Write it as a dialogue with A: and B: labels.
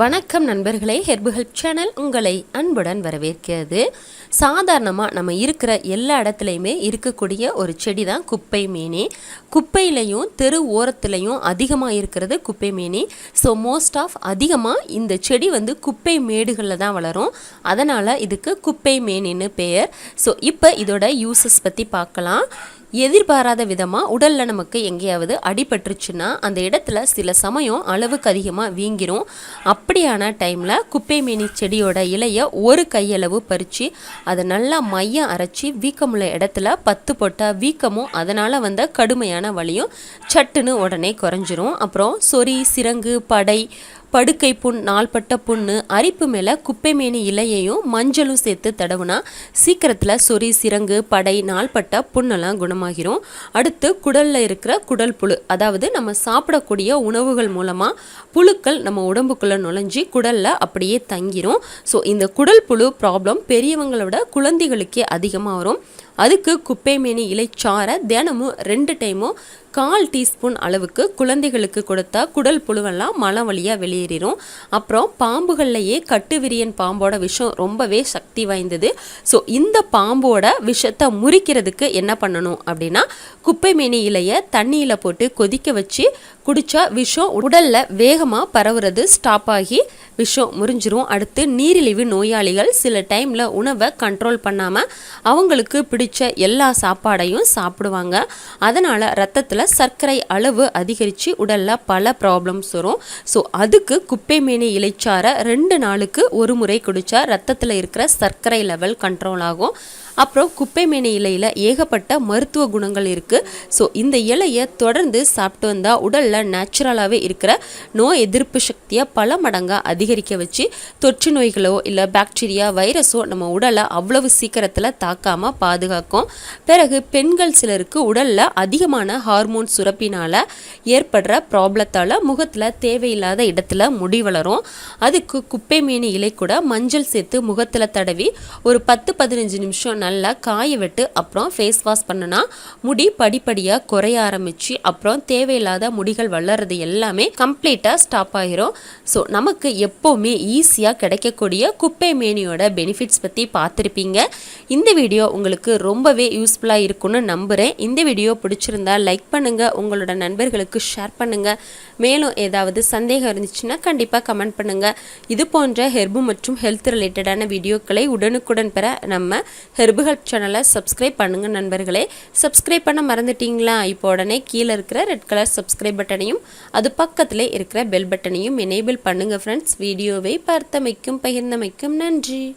A: வணக்கம் நண்பர்களே herb help channel உங்களை அன்புடன் வரவேற்கிறது. சாதாரணமாக நம்ம இருக்கிற எல்லா இடத்துலையுமே இருக்கக்கூடிய ஒரு செடி தான் குப்பை மேனி. குப்பையிலையும் தெரு ஓரத்துலையும் அதிகமாக இருக்கிறது குப்பை மேனி. ஸோ மோஸ்ட் ஆஃப் அதிகமாக இந்த செடி வந்து குப்பை மேடுகளில் தான் வளரும். அதனால் இதுக்கு குப்பை மேனின்னு பெயர். ஸோ இப்போ இதோட யூசஸ் பற்றி பார்க்கலாம். எதிர்பாராத விதமாக உடலில் நமக்கு எங்கேயாவது அடிபட்டுருச்சுன்னா அந்த இடத்துல சில சமயம் அளவுக்கு அதிகமாக வீங்கிரும். அப் அப்படியான டைமில் குப்பை மேனி செடியோட இலையை ஒரு கையளவு பறித்து அதை நல்லா மையம் அரைச்சி வீக்கமுள்ள இடத்துல பத்து போட்டால் வீக்கமும் அதனால் வந்த கடுமையான வலியும் சட்டுன்னு உடனே குறைஞ்சிரும். அப்புறம் சொறி சிரங்கு படை படுக்கை புண் நாள்பட்ட புண்ணு அரிப்பு மேலே குப்பைமேனி இலையையும் மஞ்சளும் சேர்த்து தடவுனா சீக்கிரத்தில் சொறி சிரங்கு படை நாள்பட்ட புண்ணெல்லாம் குணமாகிரும். அடுத்து குடலில் இருக்கிற குடல் புழு அதாவது நம்ம சாப்பிடக்கூடிய உணவுகள் மூலமாக புழுக்கள் நம்ம உடம்புக்குள்ளே நுழைஞ்சி குடலில் அப்படியே தங்கிரும். ஸோ இந்த குடல் புழு ப்ராப்ளம் பெரியவங்களோட குழந்தைகளுக்கே அதிகமாக வரும். அதுக்கு குப்பைமேனி இலைச்சாரை தினமும் ரெண்டு டைமும் கால் டீஸ்பூன் அளவுக்கு குழந்தைகளுக்கு கொடுத்தா குடல் புழுவெல்லாம் மலம் வழியாக வெளியேறிடும் அப்புறம் பாம்புகள்லையே கட்டுவிரியன் பாம்போட விஷம் ரொம்பவே சக்தி வாய்ந்தது. ஸோ இந்த பாம்போட விஷத்தை முறிக்கிறதுக்கு என்ன பண்ணணும் அப்படின்னா குப்பைமேனி இலையை தண்ணியில் போட்டு கொதிக்க வச்சு குடித்தா விஷம் உடலில் வேகமாக பரவுறது ஸ்டாப் ஆகி விஷம் முறிஞ்சிரும். அடுத்து நீரிழிவு நோயாளிகள் சில டைமில் உணவை கண்ட்ரோல் பண்ணாமல் அவங்களுக்கு பிடிச்ச எல்லா சாப்பாடையும் சாப்பிடுவாங்க. அதனால் ரத்தத்தில் சர்க்கரை அளவு அதிகரித்து உடலில் பல ப்ராப்ளம்ஸ் வரும். ஸோ அதுக்கு குப்பைமேனி இலைச்சாரை ரெண்டு நாளுக்கு ஒரு முறை குடித்தா ரத்தத்தில் இருக்கிற சர்க்கரை லெவல் கண்ட்ரோல் ஆகும். அப்புறம் குப்பைமேனி இலையில் ஏகப்பட்ட மருத்துவ குணங்கள் இருக்குது ஸோ இந்த இலையை தொடர்ந்து சாப்பிட்டு வந்தால் உடலில் நேச்சுரலாகவே இருக்கிற நோய் எதிர்ப்பு சக்தியை பல மடங்காக அதிகரிக்க வச்சு தொற்று நோய்களோ இல்லை பாக்டீரியா வைரஸோ நம்ம உடலை அவ்வளவு சீக்கிரத்தில் தாக்காமல் பாதுகாக்கும். பிறகு பெண்கள் சிலருக்கு உடலில் அதிகமான ஹார்மோன் சுரப்பினால் ஏற்படுற ப்ராப்ளத்தால் முகத்தில் தேவையில்லாத இடத்துல முடி வளரும். அதுக்கு குப்பை மீன் இலை கூட மஞ்சள் சேர்த்து முகத்தில் தடவி ஒரு பத்து பதினஞ்சு நிமிஷம் நல்லா காய விட்டு அப்புறம் ஃபேஸ் வாஷ் பண்ணுனா முடி படிப்படியாக குறைய ஆரம்பிச்சு அப்புறம் தேவையில்லாத முடிகள் வளர்றது எல்லாமே கம்ப்ளீட்டாக ஸ்டாப் ஆகிரும் ஸோ நமக்கு எப் எப்போவுமே ஈஸியாக கிடைக்கக்கூடிய குப்பை மேனியோட பெனிஃபிட்ஸ் பற்றி பார்த்துருப்பீங்க. இந்த வீடியோ உங்களுக்கு ரொம்பவே யூஸ்ஃபுல்லாக இருக்கும்னு நம்புகிறேன் இந்த வீடியோ பிடிச்சிருந்தா லைக் பண்ணுங்கள் உங்களோட நண்பர்களுக்கு ஷேர் பண்ணுங்கள் மேலும் ஏதாவது சந்தேகம் இருந்துச்சுன்னா கண்டிப்பாக கமெண்ட் பண்ணுங்கள் இது போன்ற ஹெர்பு மற்றும் ஹெல்த் ரிலேட்டடான வீடியோக்களை உடனுக்குடன் பெற நம்ம ஹெர்பு ஹெர்பு ஹெல்ப் சேனலை சப்ஸ்கிரைப் பண்ணுங்கள் நண்பர்களே. சப்ஸ்கிரைப் பண்ண மறந்துட்டீங்களா? இப்போ உடனே கீழே இருக்கிற ரெட் கலர் சப்ஸ்கிரைப் பட்டனையும் அது பக்கத்தில் இருக்கிற பெல் பட்டனையும் எனேபிள் பண்ணுங்கள் ஃப்ரெண்ட்ஸ் வீடியோவை பார்த்தமைக்கும் பகிர்ந்தமைக்கும் நன்றி.